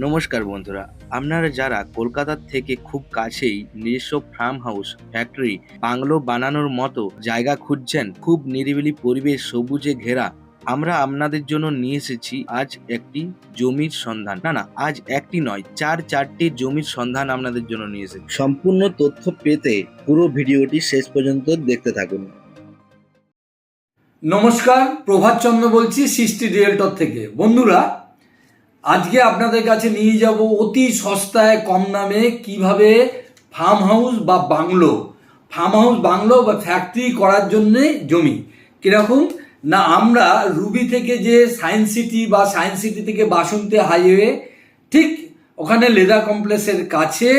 নমস্কার বন্ধুরা আপনারা যারা কলকাতার থেকে খুব কাছেই নিজস্ব ফার্ম হাউস ফ্যাক্টরি বাংলো বানানোর মতো জায়গা খুঁজছেন খুব নিরিবিলি পরিবেশ সবুজে ঘেরা আমরা আপনাদের জন্য নিয়ে এসেছি আজ একটি জমির সন্ধান। না না আজ একটি নয় চার চারটি জমির সন্ধান আপনাদের জন্য নিয়ে এসেছি। সম্পূর্ণ তথ্য পেতে পুরো ভিডিওটি শেষ পর্যন্ত দেখতে থাকুন। নমস্কার প্রভাত চন্দ্র বলছি সৃষ্টি রিয়েলটর থেকে। বন্ধুরা আজকে আপনাদের কাছে নিয়ে যাব অতি সস্তায়, কম দামে কীভাবে ফার্ম হাউস বা বাংলো ফার্ম হাউস বাংলো বা ফ্যাক্টরি করার জন্যে জমি। কীরকম? না, আমরা রুবি থেকে যে সায়েন্স সিটি বা সায়েন্স সিটি থেকে বাসন্তী হাইওয়ে ঠিক ওখানে লেদার কমপ্লেক্সের কাছে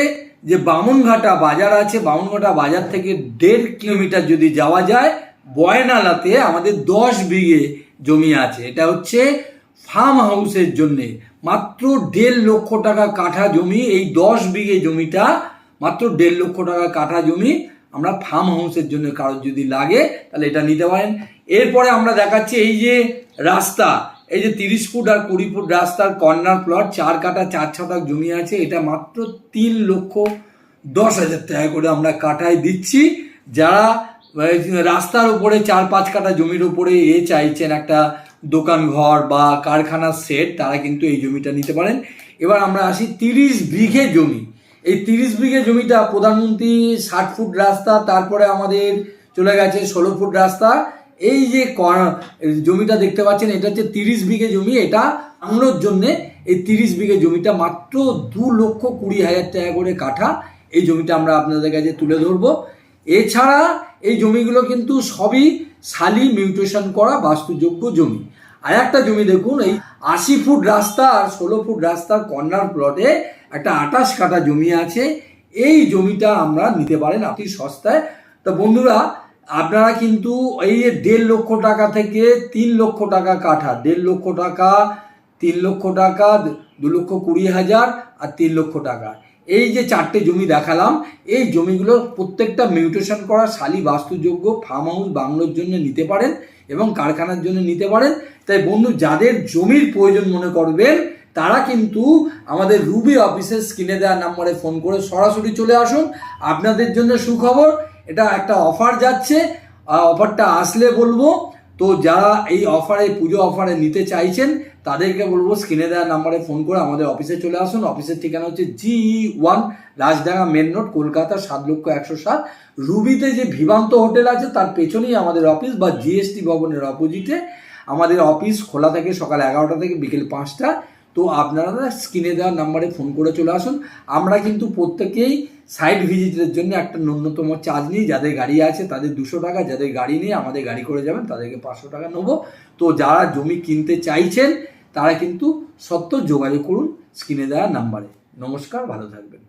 যে বামুনঘাটা বাজার আছে, বামুনঘাটা বাজার থেকে দেড় কিলোমিটার যদি যাওয়া যায়, বয়নালাতে আমাদের দশ বিঘে জমি আছে। এটা হচ্ছে ফার্ম হাউসের জন্যে মাত্র দেড় লক্ষ টাকা কাঠা জমি, এই দশ বিঘে জমিটা মাত্র দেড় লক্ষ টাকা কাঠা জমি আমরা ফার্ম হাউসের জন্য কারোর যদি লাগে, তাহলে এটা নিতে পারেন। এরপরে আমরা দেখাচ্ছি এই যে রাস্তা, এই যে তিরিশ ফুট আর কুড়ি ফুট রাস্তার কর্নার প্লট, চার কাটা চার ছটাক জমি আছে, এটা মাত্র তিন লক্ষ দশ হাজার টাকা করে আমরা কাঠায় দিচ্ছি। যারা রাস্তার উপরে চার পাঁচ কাটা জমির উপরে এ চাইছেন একটা দোকান ঘর বা কারখানার সেট তারা কিন্তু এই জমিটা নিতে পারেন। এবার আমরা আসি তিরিশ বিঘে জমি। এই তিরিশ বিঘে জমিটা প্রধানমন্ত্রী ষাট ফুট রাস্তা, তারপরে আমাদের চলে গেছে ষোলো ফুট রাস্তা। এই যে জমিটা দেখতে পাচ্ছেন, এটা হচ্ছে তিরিশ বিঘে জমি, এটা আমলোর জন্য এই তিরিশ বিঘে জমিটা মাত্র দু লক্ষ কুড়ি হাজার টাকা করে কাঠা। এই জমিটা আমরা আপনাদের কাছে তুলে ধরবো। এছাড়া এই জমিগুলো কিন্তু সবই শালি মিউটেশন করা বাস্তুযোগ্য জমি। আর একটা জমি দেখুন, এই আশি ফুট রাস্তা আর ষোলো ফুট রাস্তার কর্নার প্লটে একটা আটাশ কাটা জমি আছে। এই জমিটা আমরা নিতে পারেন অতি সস্তায়। তো বন্ধুরা, আপনারা কিন্তু এই যে দেড় লক্ষ টাকা থেকে তিন লক্ষ টাকা কাঠা, দেড় লক্ষ টাকা, তিন লক্ষ টাকা, দু লক্ষ কুড়ি হাজার আর তিন লক্ষ টাকা। এই যে চারটে জমি দেখালাম, এই জমিগুলো প্রত্যেকটা মিউটেশন করা শালি বাস্তুযোগ্য ফার্ম হাউস বাংলোর জন্য নিতে পারেন এবং কারখানার জন্য নিতে পারেন। তাই বন্ধু, যাদের জমির প্রয়োজন মনে করবেন, তারা কিন্তু আমাদের রুবি অফিসের স্ক্রিনে দেওয়া নাম্বারে ফোন করে সরাসরি চলে আসুন। আপনাদের জন্য সুখবর, এটা একটা অফার যাচ্ছে। অফারটা আসলে বলব তো যারা এই অফারে পুজো অফারে নিতে চাইছেন, তাদেরকে বলব স্ক্রিনে দেওয়া নাম্বারে ফোন করে আমাদের অফিসে চলে আসুন। অফিসের ঠিকানা হচ্ছে G one Rajdanga main road Kolkata সাত লক্ষ একশো সাত। রুবিতে যে ভিবান্ত হোটেল আছে, তার পেছনেই আমাদের অফিস বা জিএসটি ভবনের অপোজিটে আমাদের অফিস খোলা থাকে সকাল এগারোটা থেকে বিকেল পাঁচটা। তো আপনারা স্ক্রিনে দেওয়া নাম্বারে ফোন করে চলে আসুন। আমরা কিন্তু প্রত্যেকেই সাইড ভিজিটের জন্য একটা ন্যূনতম চার্জ নিই। যাদের গাড়ি আছে, তাদের দুশো টাকা। যাদের গাড়ি নেই, আমাদের গাড়ি করে যাবেন, তাদেরকে পাঁচশো টাকা নেব। তো যারা জমি কিনতে চাইছেন, তারা কিন্তু সত্য যোগাযোগ করুন স্ক্রিনে দেওয়া নাম্বারে নমস্কার, ভালো থাকবেন।